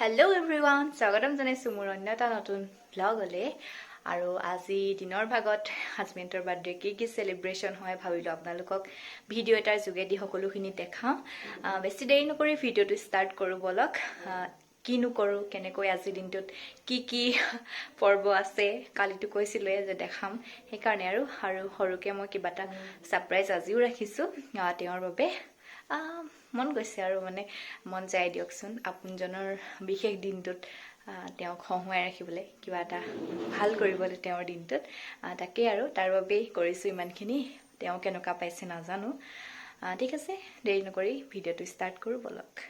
Hello everyone স্বাগতম জনাইছোঁ মোৰ অন্য এটা নতুন ব্লগলৈ আৰু আজি দিনৰ ভাগত হাজবেণ্ডৰ বাৰ্থডে কি কি চেলিব্ৰেশ্যন হয় ভাবিলোঁ আপোনালোকক ভিডিঅ' এটাৰ যোগেদি সকলোখিনি দেখাওঁ। বেছি দেৰি নকৰি ভিডিঅ'টো ষ্টাৰ্ট কৰোঁ ব'লক। কিনো কৰোঁ কেনেকৈ আজিৰ দিনটোত কি কি পৰ্ব আছে কালিতো কৈছিলোঁৱে যে দেখাম। সেইকাৰণে আৰু আৰু সৰুকৈ মই কিবা এটা ছাৰপ্ৰাইজ আজিও ৰাখিছোঁ তেওঁৰ বাবে। মন গৈছে আৰু মানে মন যায় দিয়কচোন। আপোনজনৰ বিশেষ দিনটোত তেওঁক হহুৱাই ৰাখিবলৈ কিবা এটা ভাল কৰিবলৈ তেওঁৰ দিনটোত। তাকেই আৰু তাৰ বাবেই কৰিছোঁ ইমানখিনি। তেওঁ কেনেকুৱা পাইছে নাজানো। ঠিক আছে দেৰি নকৰি ভিডিঅ'টো ষ্টাৰ্ট কৰোঁ ব'লক।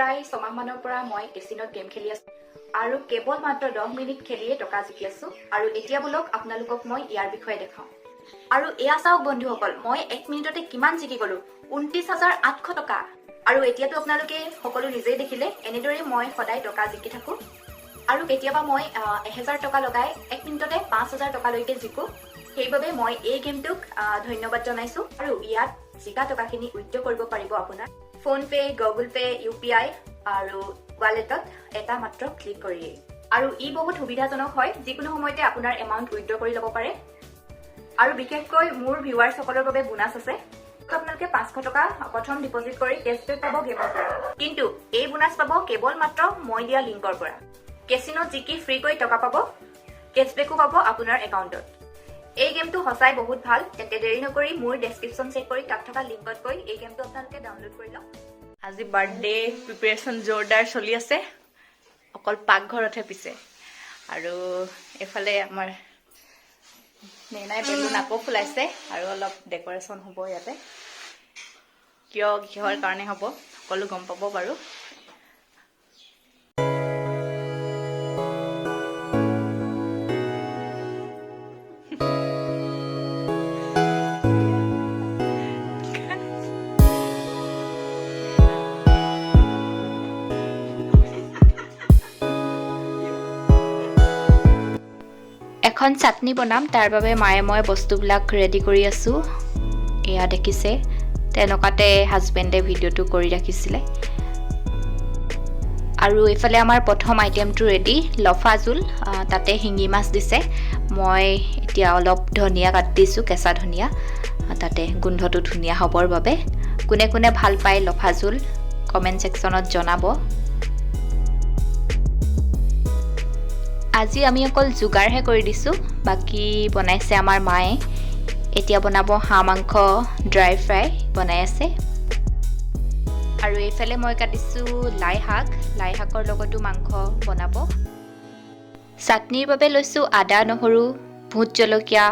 প্ৰায় ছমাহমানৰ পৰা মই কেচিনত গেম খেলি আছো। আৰু কেৱল মাত্ৰ দহ মিনিট খেলিয়ে টকা জিকি আছো। আৰু এতিয়া বোলক আপোনালোকক মই ইয়াৰ বিষয়ে দেখাওঁ আৰু এয়া চাওক বন্ধুসকল মই এক মিনিটতে কিমান জিকি গলো? ঊনত্ৰিশ হাজাৰ আঠশ টকা। আৰু এতিয়াতো আপোনালোকে সকলো নিজেই দেখিলে এনেদৰেই মই সদায় টকা জিকি থাকো। আৰু কেতিয়াবা মই এহেজাৰ টকা লগাই এক মিনিটতে পাঁচ হাজাৰ টকালৈকে জিকো। সেইবাবে মই এই গেমটোক ধন্যবাদ জনাইছো। আৰু ইয়াত জিকা টকাখিনি উইথড্ৰ কৰিব পাৰিব আপোনাৰ। PhonePe Google Pay U P I আৰু ৱালেটত এটা মাত্ৰ ক্লিক কৰিয়েই আৰু ই বহুত সুবিধাজনক হয় যিকোনো সময়তে আপোনাৰ এমাউণ্ট উইথড্ৰ কৰি ল'ব পাৰে। আৰু বিশেষকৈ মোৰ ভিউৱাৰ্ছসকলৰ বাবে বোনাছ আছে। আপোনালোকে পাঁচশ টকা প্ৰথম ডিপজিট কৰি কেছবেক পাব গেমৰ পৰা। কিন্তু এই বোনাছ পাব কেৱল মাত্ৰ মই দিয়া লিংকৰ পৰা। কেচিনত জিকি ফ্ৰীকৈ টকা পাব কেছবেকো পাব আপোনাৰ একাউণ্টত এই গেমটো সঁচাই বহুত ভাল। তেন্তে দেৰি নকৰি মোৰ ডেছক্ৰিপশ্যন চেক কৰি তাত থকা লিংকত গৈ এই গেমটো আপোনালোকে ডাউনলোড কৰি লওক। আজি বাৰ্থডে প্ৰিপেৰেশ্যন জোৰদাৰ চলি আছে। অকল পাকঘৰতহে পিছে। আৰু এইফালে আমাৰ নেনাই বেলুন আকৌ ফুলাইছে আৰু অলপ ডেক'ৰেশ্যন হ'ব ইয়াতে। কিয় কিহৰ কাৰণে হ'ব সকলো গম পাব বাৰু। এখন চাটনি বনাম তাৰ বাবে মায়ে মই বস্তুবিলাক ৰেডি কৰি আছোঁ। এয়া দেখিছে তেনেকুৱাতে হাজবেণ্ডে ভিডিঅ'টো কৰি ৰাখিছিলে। আৰু এইফালে আমাৰ প্ৰথম আইটেমটো ৰেডি লফা জোল তাতে শিঙি মাছ দিছে। মই এতিয়া অলপ ধনিয়া কাটি দিছোঁ কেঁচা ধনিয়া। তাতে গোন্ধটো ধুনীয়া হ'বৰ বাবে। কোনে কোনে ভাল পায় লফা জোল কমেণ্ট ছেকশ্যনত জনাব। আজি আমি অকল যোগাৰহে কৰি দিছোঁ বাকী বনাইছে আমাৰ মায়ে। এতিয়া বনাব হাঁহ মাংস ড্ৰাই ফ্ৰাই বনাই আছে। আৰু এইফালে মই কাটিছোঁ লাই শাক লাই শাকৰ লগতো মাংস বনাব। চাটনিৰ বাবে লৈছোঁ আদা নহৰু ভোট জলকীয়া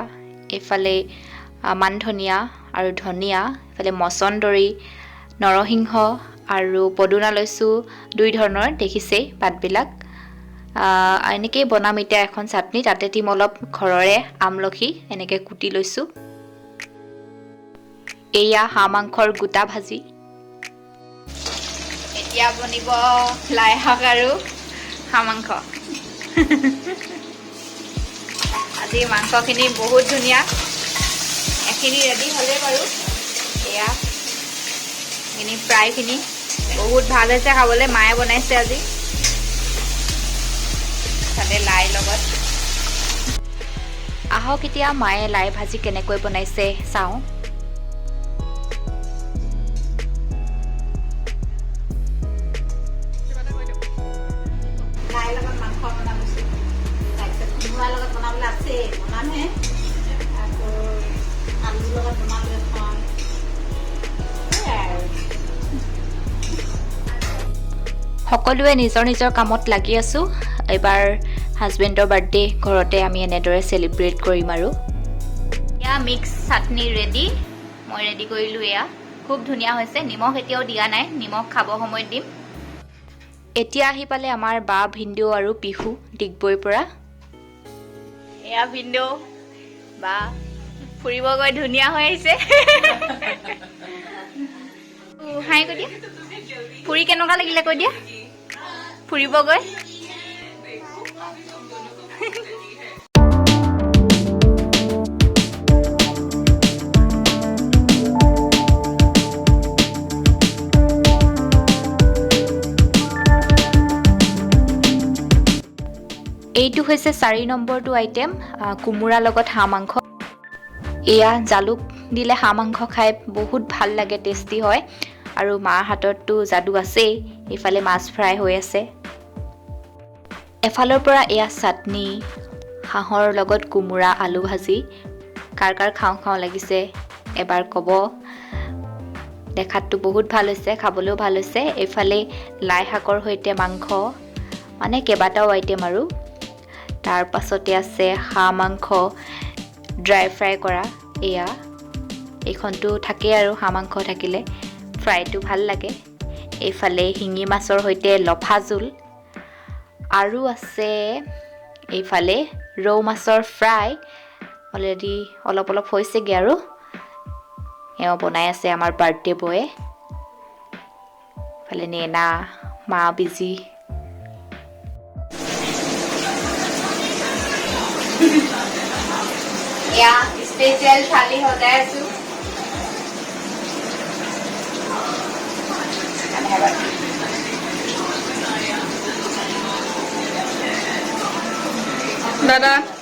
এইফালে মান ধনিয়া আৰু ধনিয়া এইফালে মচন্দৰী নৰসিংহ আৰু পদুনা লৈছোঁ। দুই ধৰণৰ দেখিছেই পাতবিলাক। এনেকেই বনাম এতিয়া এখন চাটনি তাতে দিম অলপ ঘৰৰে আমলখি এনেকৈ কুটি লৈছোঁ। এয়া হাঁহ মাংসৰ গোটা ভাজি। এতিয়া বনিব লাই শাক আৰু হাঁহ মাংস। আজি মাংসখিনি বহুত ধুনীয়া। এখিনি ৰেডি হ'লে বাৰু এয়া। এইখিনি প্ৰায়খিনি বহুত ভাল হৈছে খাবলৈ মায়ে বনাইছে আজি। তাতে লাই লগত। আহক এতিয়া মায়ে লাই ভাজি কেনেকৈ বনাইছে চাওঁ। লাইৰ লগত মাংস বনাম কৈছোঁ। তাৰপিছত কোমোৰাৰ লগত বনাবলৈ আছেই বনামহে। আকৌ আলুৰ লগত বনাবলৈ থওঁ সেয়াই আৰু। সকলোৱে নিজৰ নিজৰ কামত লাগি আছোঁ। এইবাৰ হাজবেণ্ডৰ বাৰ্থডে ঘৰতে আমি এনেদৰে চেলিব্ৰেট কৰিম আৰু। এয়া মিক্স চাটনি ৰেডি মই ৰেডি কৰিলোঁ এয়া। খুব ধুনীয়া হৈছে নিমখ এতিয়াও দিয়া নাই নিমখ খাব সময়ত দিম। এতিয়া আহি পালে আমাৰ বা ভিন্দু আৰু পিহু ডিগবৈৰ পৰা। এয়া ভিন্দু বা ফুৰিব গৈ ধুনীয়া হৈ আহিছে। হাই কৈ দিয়া ফুৰি কেনেকুৱা লাগিলে কৈ দিয়া ফুৰিব গৈ এইটো হৈছে চাৰি নম্বৰটো আইটেম কোমোৰাৰ লগত হাঁহ মাংস এয়া জালুক দিলে হাঁহ মাংস খাই বহুত ভাল লাগে টেষ্টি হয়। আৰু মাৰ হাতততো যাদু আছেই ইফালে মাছ ফ্ৰাই হৈ আছে। এফালৰ পৰা এয়া চাটনি হাঁহৰ লগত কোমোৰা আলু ভাজি। কাৰ কাৰ খাওঁ খাওঁ লাগিছে এবাৰ ক'ব। দেখাততো বহুত ভাল হৈছে খাবলৈও ভাল হৈছে। এইফালে লাই শাকৰ সৈতে মাংস মানে কেইবাটাও আইটেম আৰু। তাৰ পাছতে আছে হাঁহ মাংস ড্ৰাই ফ্ৰাই কৰা। এয়া এইখনতো থাকেই আৰু হাঁহ মাংস থাকিলে। ফ্ৰাইটো ভাল লাগে। এইফালে শিঙি মাছৰ সৈতে লফা জোল। আৰু আছে এইফালে ৰৌ মাছৰ ফ্ৰাই। অলৰেডি অলপ অলপ হৈছেগৈ আৰু। এওঁ বনাই আছে আমাৰ বাৰ্থডে বয়ে। ইফালে নেনা মা বিজি। এয়া স্পেচিয়েল থালি সজাই আছো দাদা এতিয়া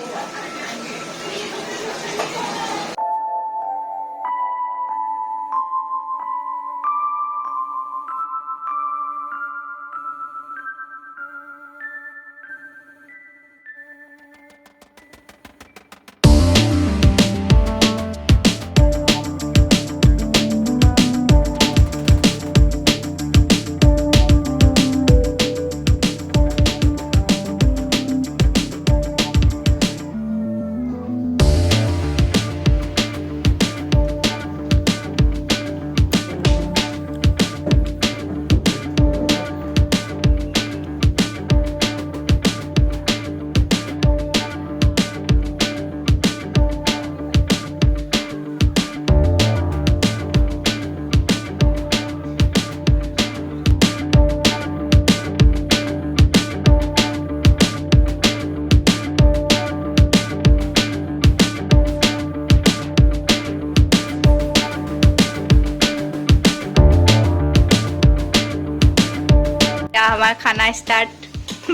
আমাৰ খানা ষ্টাৰ্ট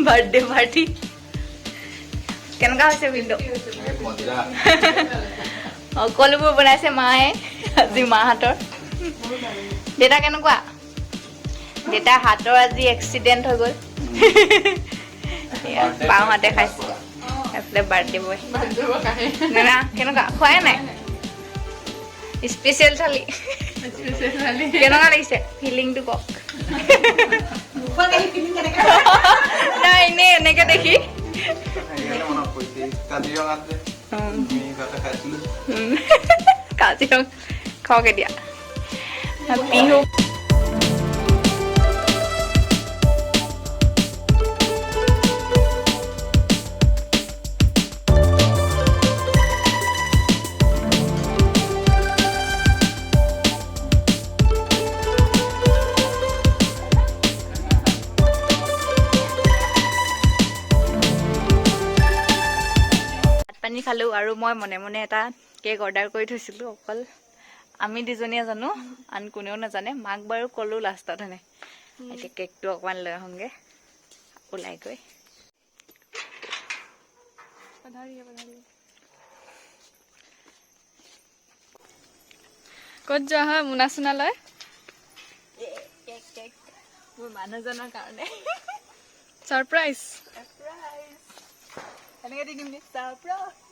বাৰ্থডে পাৰ্টি কেনেকুৱা হৈছে ভিনদেউ সকলোবোৰ বনাইছে মায়ে আজি মাহঁতৰ। দেউতা কেনেকুৱা? দেউতাৰ হাতৰ আজি এক্সিডেণ্ট হৈ গ'ল। এয়া, বাওঁহাতে খাইছে। এইফালে বাৰ্থডে বয় না কেনেকুৱা? খোৱাই নাই? স্পেচিয়েল থালি। কেনেকুৱা লাগিছে? ফিলিংটো কওক। নাই এনে এনেকে দেখি কাজিৰঙা খকে দিয়া বিহু মই মনে মনে এটা কেক অৰ্ডাৰ কৰি থৈছিলোঁ অকল। আমি দুজনীয়ে জানো আন কোনেও নাজানে। মাক বাৰু ক'লোঁ লাষ্টত হেনে এতিয়া কেকটো অকণমান লৈ আহোঁগৈ। ওলাই গৈ। ক'ত যোৱা হয় মোনা চোনা লৈ? Cake cake. মোৰ মানুহজনৰ কাৰণে। ছাৰপ্ৰাইজ এনেকৈ দি দিম নি? ছাৰপ্ৰাইজ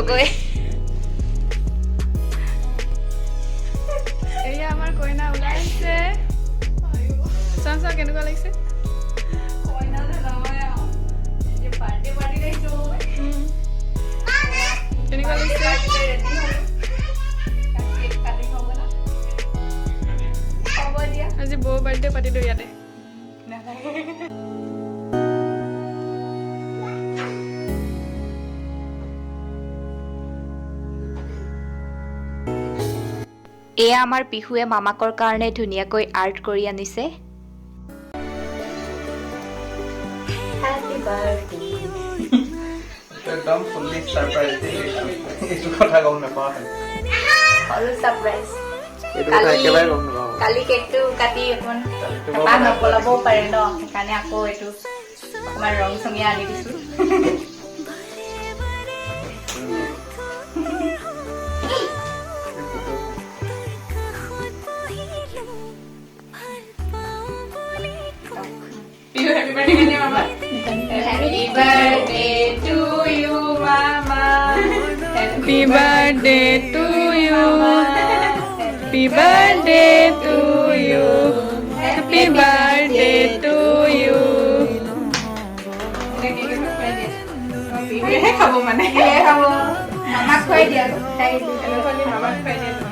poco de এয়া আমাৰ পিহুৱে মামাকৰ কাৰণে ধুনীয়াকৈ আৰ্ট কৰি আনিছে। একদম ফুল্লি ছাৰপ্ৰাইজ এইটো কথা গম নাপাওঁ সৰু ছাৰপ্ৰাইজ এইটো কথা একেবাৰে গম নাপাওঁ। কালি কেকটো কাটি অকণ নপলাবও পাৰে ন? সেইকাৰণে আকৌ এইটো অকণমান ৰং চঙীয়া আনি দিছো। Happy birthday to you, Mama. Happy birthday to you. Happy birthday to you. Happy birthday to you. বিহুহে খাব মানে বিহুহে খাব মামাক খুৱাই দিয়া তাই মামাক খুৱাই দিয়া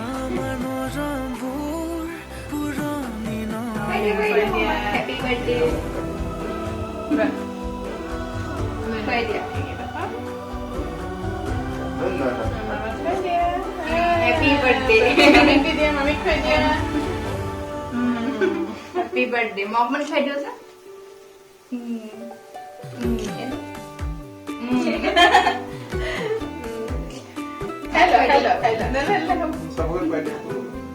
হেপী বাৰ্থডে খুৱাই দিয়া হেপী বাৰ্থডে হেপী বাৰ্থডে মই অকণমান খুৱাই দিওঁ যে হেল্ল' হেল্ল' হেল্ল' চবকে খুৱাই দিওঁ হেপী বাৰ্থডে মই নাখাওঁ হেপী বাৰ্থডে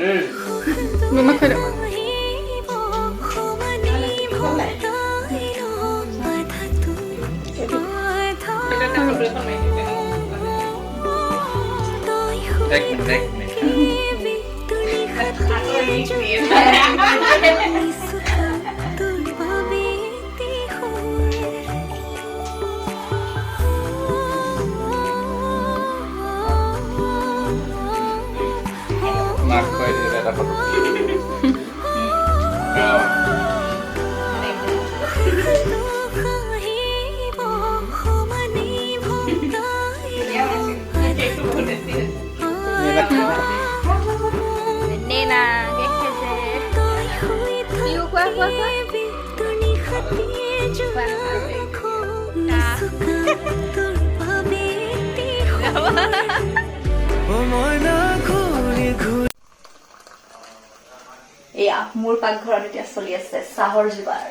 দেই মামাক খুৱাই দিয়ক এক মিনিট এক মিনিট এয়া মোৰ পাকঘৰত এতিয়া চলি আছে চাহৰ যোগাৰ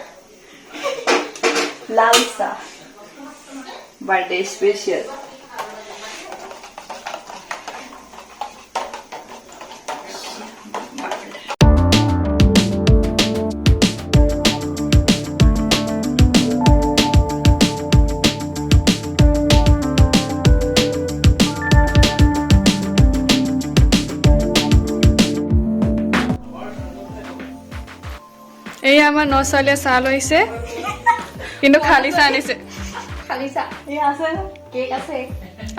লাল চাহ। বাৰ্থডে স্পেচিয়েল এই আমাৰ ন ছোৱালীয়ে চাহ লৈছে। কিন্তু খালী চাহ আনিছে। এয়া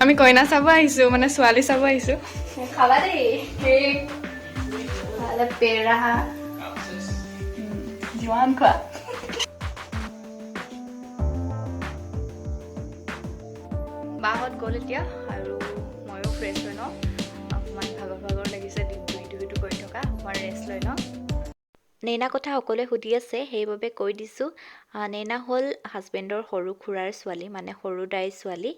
আমি কইনা চাব আহিছো মানে ছোৱালী চাব আহিছো। খাবা দেই। বাহঁত গ'ল এতিয়া আৰু ময়ো ফ্ৰেছ হৈ লওঁ। নেইনা কথা সকলোৱে সুধি আছে সেইবাবে কৈ দিছোঁ। নেইনা হ'ল হাজবেণ্ডৰ সৰু খুৰাৰ ছোৱালী মানে সৰু দাইৰ ছোৱালী।